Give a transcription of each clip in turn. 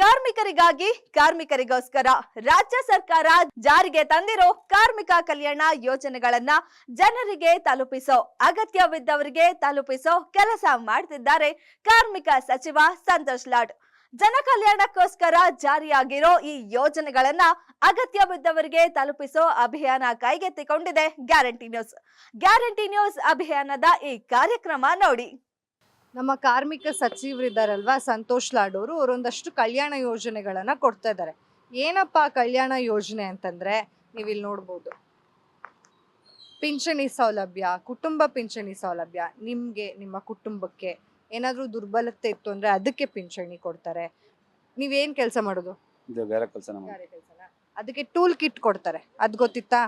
ಕಾರ್ಮಿಕರಿಗಾಗಿ, ಕಾರ್ಮಿಕರಿಗೋಸ್ಕರ ರಾಜ್ಯ ಸರ್ಕಾರ ಜಾರಿಗೆ ತಂದಿರೋ ಕಾರ್ಮಿಕ ಕಲ್ಯಾಣ ಯೋಜನೆಗಳನ್ನ ಜನರಿಗೆ ತಲುಪಿಸೋ, ಅಗತ್ಯವಿದ್ದವರಿಗೆ ತಲುಪಿಸೋ ಕೆಲಸ ಮಾಡ್ತಿದ್ದಾರೆ ಕಾರ್ಮಿಕ ಸಚಿವ ಸಂತೋಷ್ ಲಾಡ್. ಜನ ಕಲ್ಯಾಣಕ್ಕೋಸ್ಕರ ಜಾರಿಯಾಗಿರೋ ಈ ಯೋಜನೆಗಳನ್ನ ಅಗತ್ಯವಿದ್ದವರಿಗೆ ತಲುಪಿಸೋ ಅಭಿಯಾನ ಕೈಗೆತ್ತಿಕೊಂಡಿದೆ ಗ್ಯಾರಂಟಿ ನ್ಯೂಸ್. ಗ್ಯಾರಂಟಿ ನ್ಯೂಸ್ ಅಭಿಯಾನದ ಈ ಕಾರ್ಯಕ್ರಮ ನೋಡಿ. ನಮ್ಮ ಕಾರ್ಮಿಕ ಸಚಿವರಿದ್ದಾರಲ್ವಾ? ಸಂತೋಷ್ ಲಾಡೋರು ಅವರು ಅವರೊಂದಷ್ಟು ಕಲ್ಯಾಣ ಯೋಜನೆಗಳನ್ನ ಕೊಡ್ತಾ ಇದ್ದಾರೆ. ಏನಪ್ಪ ಕಲ್ಯಾಣ ಯೋಜನೆ ಅಂತಂದ್ರೆ ನೀವು ಇಲ್ಲಿ ನೋಡ್ಬೋದು. ಪಿಂಚಣಿ ಸೌಲಭ್ಯ ಕುಟುಂಬ ಪಿಂಚಣಿ ಸೌಲಭ್ಯ ನಿಮ್ಗೆ ನಿಮ್ಮ ಕುಟುಂಬಕ್ಕೆ ಏನಾದ್ರೂ ದುರ್ಬಲತೆ ಇತ್ತು ಅಂದ್ರೆ ಅದಕ್ಕೆ ಪಿಂಚಣಿ ಕೊಡ್ತಾರೆ. ನೀವೇನ್ ಕೆಲಸ ಮಾಡೋದು? ಅದಕ್ಕೆ ಟೂಲ್ ಕಿಟ್ ಕೊಡ್ತಾರೆ. ಅದ್ ಗೊತ್ತಿತ್ತಾ?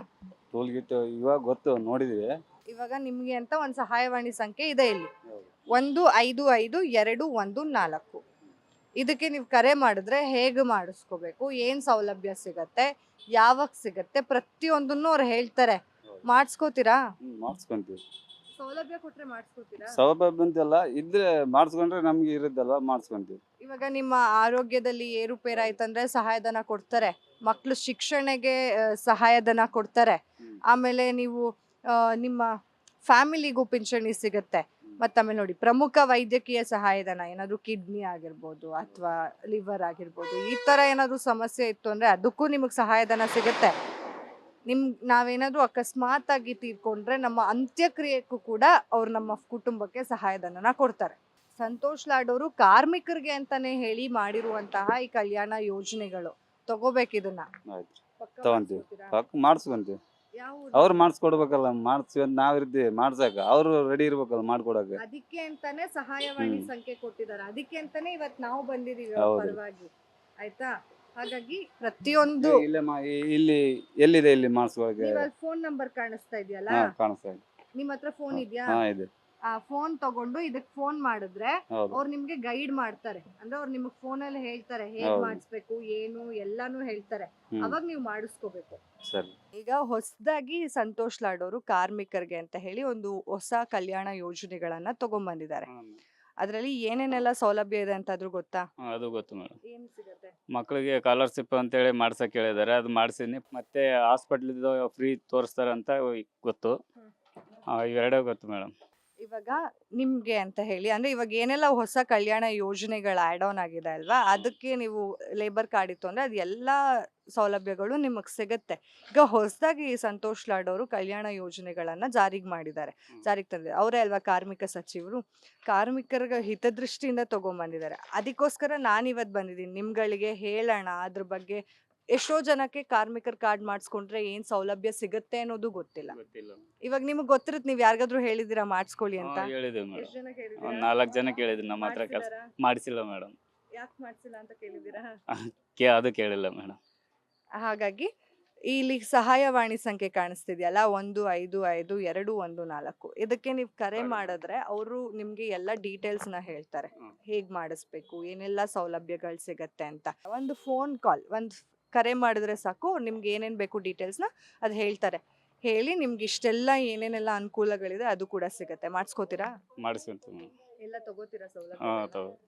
ಟೂಲ್ ಕಿಟ್ ಇವಾಗ ಗೊತ್ತು ನೋಡಿದೀವಿ. ಇವಾಗ ನಿಮ್ಗೆ ಅಂತ ಒಂದು ಸಹಾಯವಾಣಿ ಸಂಖ್ಯೆ ಇದೆ ಇಲ್ಲಿ. ಒಂದು ಐದು ಐದು ಎರಡು ಒಂದು ನಾಲ್ಕು. ಇದಕ್ಕೆ ನೀವು ಕರೆ ಮಾಡಿದ್ರೆ ಹೇಗೆ ಮಾಡಿಸ್ಕೋಬೇಕು ಏನ್ ಸೌಲಭ್ಯ ಸಿಗತ್ತೆ ಯಾವಾಗ ಸಿಗತ್ತೆ ಪ್ರತಿಯೊಂದನ್ನು ಅವ್ರು ಹೇಳ್ತಾರೆ. ಮಾಡಿಸ್ಕೋತೀರಾ? ಮಾಡಿಸ್ಕೊಂತೀವಿ. ಸೌಲಭ್ಯ ಕೊಟ್ರೆ ಮಾಡಿಸ್ಕೋತೀರಾ? ಸೌಲಭ್ಯ ಅಂತೆಲ್ಲ ಇದ್ರೆ ಮಾಡಿಸ್ಕೊಂಡ್ರೆ ನಮ್ಗೆ ಇರುತ್ತಲ್ವಾ ಮಾಡಿಸ್ಕೊಂತೀವಿ. ಇವಾಗ ನಿಮ್ಮ ಆರೋಗ್ಯದಲ್ಲಿ ಏರುಪೇರಾಯ್ತಂದ್ರೆ ಸಹಾಯಧನ ಕೊಡ್ತಾರೆ. ಮಕ್ಕಳು ಶಿಕ್ಷಣಗೆ ಆ, ಸಹಾಯಧನ ಕೊಡ್ತಾರೆ. ಆಮೇಲೆ ನೀವು ಆ, ನಿಮ್ಮ ಫ್ಯಾಮಿಲಿಗೂ ಪಿಂಚಣಿ ಸಿಗುತ್ತೆ. ಮತ್ತೆ ಆಮೇಲೆ ನೋಡಿ ಪ್ರಮುಖ ವೈದ್ಯಕೀಯ ಸಹಾಯಧನ ಏನಾದ್ರು ಕಿಡ್ನಿ ಆಗಿರ್ಬೋದು ಅಥವಾ ಲಿವರ್ ಆಗಿರ್ಬೋದು ಈ ತರ ಏನಾದ್ರು ಸಮಸ್ಯೆ ಇತ್ತು ಅಂದ್ರೆ ಅದಕ್ಕೂ ನಿಮಗೆ ಸಹಾಯಧನ ಸಿಗುತ್ತೆ. ನಿಮ್ ನಾವೇನಾದ್ರೂ ಅಕಸ್ಮಾತ್ ಆಗಿ ತೀರ್ಕೊಂಡ್ರೆ ನಮ್ಮ ಅಂತ್ಯಕ್ರಿಯೆಗೂ ಕೂಡ ಅವ್ರು ನಮ್ಮ ಕುಟುಂಬಕ್ಕೆ ಸಹಾಯಧನನ ಕೊಡ್ತಾರೆ. ಸಂತೋಷ್ ಲಾಡ್ ಅವರು ಕಾರ್ಮಿಕರಿಗೆ ಅಂತಾನೆ ಹೇಳಿ ಮಾಡಿರುವಂತಹ ಈ ಕಲ್ಯಾಣ ಯೋಜನೆಗಳು ತಗೋಬೇಕು ಇದನ್ನ. ಆಯ್ತು. ಪಕ್ಕ ತಗೊಂತೀವಿ. ಪಕ್ಕ ಮಾಡಿಸ್ಕೊಂತೀವಿ? ಅವ್ರು ಮಾಡಿಸ್ಕೊಡ್ಬೇಕಲ್ಲ ಮಾಡಿಸಿ ನಾವ್ ಇರ್ತೀವಿ ಮಾಡ್ಸಕ. ಅವ್ರು ರೆಡಿ ಇರ್ಬೇಕಲ್ಲ ಮಾಡ್ಕೊಡಕ್ಕೆ. ಅದಕ್ಕೆ ಅಂತಾನೆ ಸಹಾಯವಾಣಿ ಸಂಖ್ಯೆ ಕೊಟ್ಟಿದ್ದಾರೆ. ಅದಕ್ಕೆ ಅಂತಾನೆ ಇವತ್ ನಾವು ಬಂದಿದೀವಿ ಅವ್ರ ಪರವಾಗಿ. ಆಯ್ತಾ? ಹಾಗಾಗಿ ಪ್ರತಿಯೊಂದು ಇಲ್ಲೇ ಇಲ್ಲಿ ಎಲ್ಲಿದೆ ಇಲ್ಲಿ ಮಾಡಿಸ್ಕೊಳಕ್ಕೆ? ಫೋನ್ ನಂಬರ್ ಕಾಣಿಸ್ತಾ ಇದೆಯಲ್ಲ? ಕಾಣಿಸ್ತಾ ಇದೆ. ನಿಮ್ ಹತ್ರ ಫೋನ್ ಇದೆಯಾ? ಹಾ ಇದೆ. ಫೋನ್ ತಗೊಂಡು ಇದಕ್ ಫೋನ್ ಮಾಡಿದ್ರೆ ಹೌದು. ಅವ್ರು ನಿಮ್ಗೆ ಗೈಡ್ ಮಾಡ್ತಾರೆ. ಅಂದ್ರೆ ಅವ್ರು ನಿಮ್ಗೆ ಫೋನ್ ಅಲ್ಲಿ ಹೇಳ್ತಾರೆ ಹೇಗ್ ಹೌದು. ಮಾಡಿಸ್ಬೇಕು ಏನು ಎಲ್ಲಾನು ಹೇಳ್ತಾರೆ. ಹ್ಮ್. ಅವಾಗ ನೀವು ಮಾಡಿಸ್ಕೋಬೇಕು. ಸರಿ. ಈಗ ಹೊಸದಾಗಿ ಸಂತೋಷ್ ಲಾಡೋರು ಅವರು ಕಾರ್ಮಿಕರಿಗೆ ಅಂತ ಹೇಳಿ ಒಂದು ಹೊಸ ಕಲ್ಯಾಣ ಯೋಜನೆಗಳನ್ನ ತಗೊಂಡ್ಬಂದಿದ್ದಾರೆ ಅದರಲ್ಲಿ ಏನೇನೆಲ್ಲ ಸೌಲಭ್ಯ ಇದೆ ಅಂತಾದ್ರೂ ಗೊತ್ತಾ? ಹಾ, ಅದು ಗೊತ್ತು ಮೇಡಮ್. ಏನ್ ಸಿಗತ್ತೆ? ಅಂತ ಹೇಳಿ ಅಂತೇಳಿ ಮಾಡ್ಸಕ್ ಹೇಳಿದ್ದಾರೆ ಅದು ಮಾಡಿಸಿನಿ. ಮತ್ತೆ ಹಾಸ್ಪಿಟ್ಲಿದ್ದು ಫ್ರೀ ತೋರಿಸ್ತಾರೆ ಅಂತ ಗೊತ್ತು. ಹ್ಮ್. ಆ, ಇವೆರಡೇ ಗೊತ್ತು ಮೇಡಮ್. ಇವಾಗ ನಿಮ್ಗೆ ಅಂತ ಹೇಳಿ ಅಂದ್ರೆ ಇವಾಗ ಏನೆಲ್ಲ ಹೊಸ ಕಲ್ಯಾಣ ಯೋಜನೆಗಳು ಆಡ್ ಆನ್ ಆಗಿದೆ ಅಲ್ವಾ? ಅದಕ್ಕೆ ನೀವು ಲೇಬರ್ ಕಾರ್ಡ್ ಇತ್ತು ಅಂದ್ರೆ ಅದು ಎಲ್ಲಾ ಸೌಲಭ್ಯಗಳು ನಿಮಗೆ ಸಿಗುತ್ತೆ. ಈಗ ಹೊಸದಾಗಿ ಸಂತೋಷ್ ಲಾಡ್ ಅವರು ಕಲ್ಯಾಣ ಯೋಜನೆಗಳನ್ನ ಜಾರಿಗೆ ಮಾಡಿದ್ದಾರೆ. ಜಾರಿಗೆ ತಂದಿದ್ದಾರೆ. ಅವರೇ ಅಲ್ವಾ ಕಾರ್ಮಿಕ ಸಚಿವರು? ಕಾರ್ಮಿಕರ ಹಿತದೃಷ್ಟಿಯಿಂದ ತಗೊಂಡ್ಬಂದಿದ್ದಾರೆ ಅದಕ್ಕೋಸ್ಕರ ನಾನು ಇವತ್ತು ಬಂದಿದ್ದೀನಿ. ನಿಮ್ಗಳಿಗೆ ಹೇಳೋಣ ಅದ್ರ ಬಗ್ಗೆ ಎಷ್ಟೋ ಜನಕ್ಕೆ ಕಾರ್ಮಿಕರ ಕಾರ್ಡ್ ಮಾಡಿಸ್ಕೊಂಡ್ರೆ ಏನ್ ಸೌಲಭ್ಯ ಸಿಗುತ್ತೆ ಅನ್ನೋದು ಗೊತ್ತಿಲ್ಲ. ಗೊತ್ತಿಲ್ಲ. ಇವಾಗ ನಿಮ್ಗೆ ಗೊತ್ತಿರುತ್ತೆ ನೀವು ಯಾರಿಗಾದ್ರೂ ಹೇಳಿದಿರಾ ಮಾಡಿಸ್ಕೊಳ್ಳಿ ಅಂತ? ಹಾ, ಮೇಡಮ್ ಒಂದ್ ನಾಲ್ಕು ಜನ ಕೇಳಿದ್ರು ನಮ್ಮ ಹತ್ರ ಕೆಲಸ? ಮಾಡಿಸಿಲ್ಲ ಮೇಡಮ್ ಯಾಕ್ ಮಾಡ್ಸಿಲ್ಲ ಅಂತ ಕೇಳಿದಿರಾ ಕೇ ಅದು ಕೇಳಿಲ್ಲ ಮೇಡಮ್ ಹಾಗಾಗಿ ಇಲ್ಲಿ ಸಹಾಯವಾಣಿ ಸಂಖ್ಯೆ ಕಾಣಿಸ್ತಿದೆಯಲ್ಲ ಒಂದು ಐದು ಐದು ಎರಡು ಒಂದು ನಾಲ್ಕು. ಇದಕ್ಕೆ ನೀವು ಕರೆ ಕರೆ ಮಾಡಿದ್ರೆ ಅವರು ನಿಮ್ಗೆ ಎಲ್ಲ ಡೀಟೇಲ್ಸ್ನ ಹೇಳ್ತಾರೆ. ಹ್ಮ್. ಹೇಗ್ ಮಾಡಿಸ್ಬೇಕು ಏನೆಲ್ಲ ಸೌಲಭ್ಯಗಳು ಸಿಗತ್ತೆ ಅಂತ. ಒಂದು ಫೋನ್ ಕಾಲ್ ಒಂದು ಕರೆ ಮಾಡಿದ್ರೆ ಸಾಕು ನಿಮ್ಗೆ ಏನೇನು ಬೇಕು ಡೀಟೇಲ್ಸ್ನ ಅದು ಹೇಳ್ತಾರೆ. ಹೇಳಿ ನಿಮ್ಗೆ ಇಷ್ಟೆಲ್ಲ ಏನೇನೆಲ್ಲ ಅನುಕೂಲಗಳಿದೆ ಅದು ಕೂಡ ಸಿಗುತ್ತೆ. ಮಾಡಿಸ್ಕೋತೀರಾ? ಮಾಡಿಸ್ಕೊಂತೀವಿ. ಎಲ್ಲ ತಗೋತೀರಾ ಸೌಲಭ್ಯ